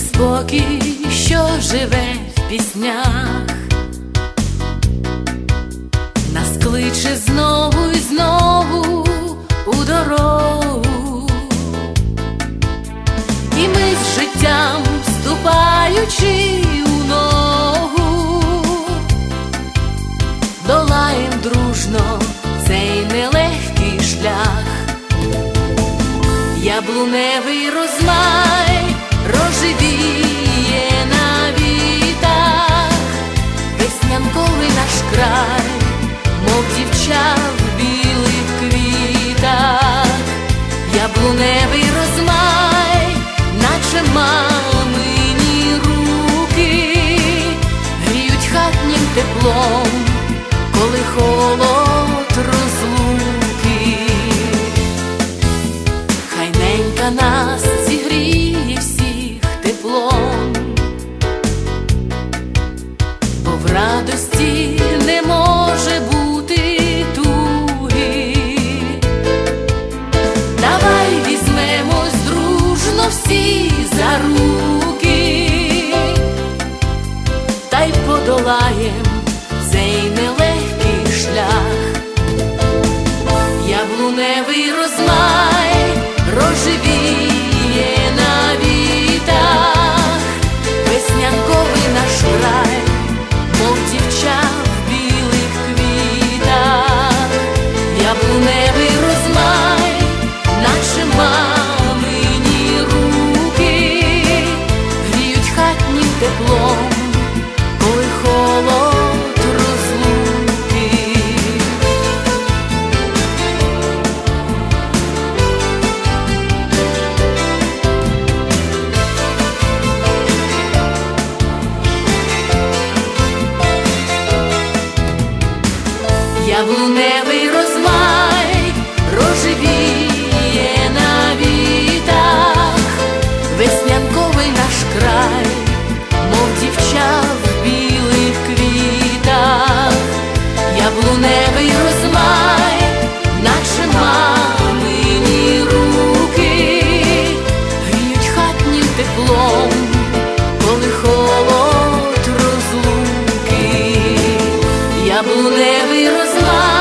спокій, що живе в піснях, нас кличе знову і знову у дорогу, і ми з життям вступаючи у ногу, долаєм дружно цей нелегкий шлях, яблуневий розмах. теплом. тримай, наче мамині руки, гріють хатні тепло. Сталевий розлад.